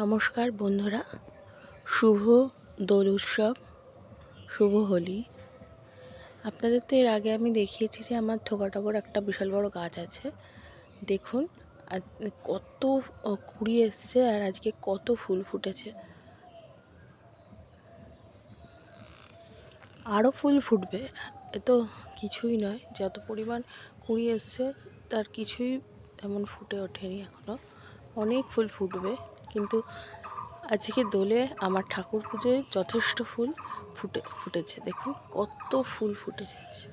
নমস্কার বন্ধুরা। শুভ দোল উৎসব, শুভ হোলি। আপনাদের তো এর আগে আমি দেখিয়েছি যে আমার থোকাটগর একটা বিশাল বড় গাছ আছে। দেখুন কত কুড়ি এসছে আর আজকে কত ফুল ফুটেছে। আরও ফুল ফুটবে, এ তো কিছুই নয়। যত পরিমাণ কুড়ি এসছে, তার কিছুই তেমন ফুটে ওঠেনি এখনও অনেক ফুল ফুটবে, কিন্তু আজকে দোলে আমার ঠাকুর পুজোয় যথেষ্ট ফুল ফুটে, ফুটেছে। দেখুন কত ফুল ফুটে যাচ্ছে।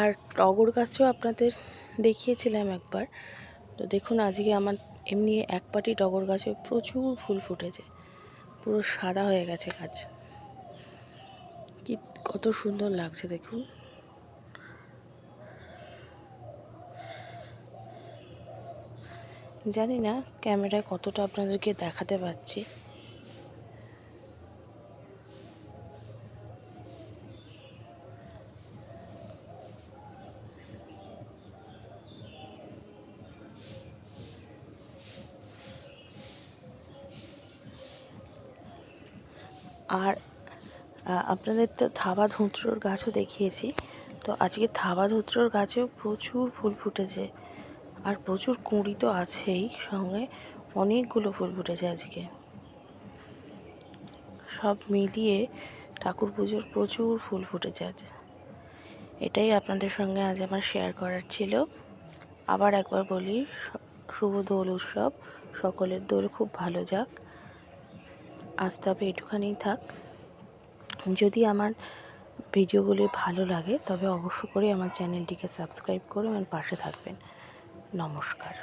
আর টগর গাছও আপনাদের দেখিয়েছিলাম একবার। তো দেখুন আজকে আমার এমনি এক পাটি টগর গাছে প্রচুর ফুল ফুটেছে। পুরো সাদা হয়ে গেছে গাছ। কি, কত সুন্দর লাগছে দেখুন। জানি না ক্যামেরায় কতটা আপনাদেরকে দেখাতে পাচ্ছি। আর আপনাদের তো থাবা ধুঁচড়োর গাছও দেখিয়েছি। তো আজকে থাবা ধুঁচড়োর গাছেও প্রচুর ফুল ফুটেছে। আর প্রচুর কুঁড়ি তো আছেই সঙ্গে। অনেকগুলো ফুল ফুটেছে আজকে। সব মিলিয়ে ঠাকুর পুজোর প্রচুর ফুল ফুটেছে আজ। এটাই আপনাদের সঙ্গে আজ আমার শেয়ার করার ছিল। আবার একবার বলি, শুভ দোল উৎসব। সকলের দোল খুব ভালো যাক। আজ তবে এটুখানেই থাক। যদি আমার ভিডিওগুলি ভালো লাগে, তবে অবশ্য করে আমার চ্যানেলটিকে সাবস্ক্রাইব করে আমার পাশে থাকবেন। নমস্কার।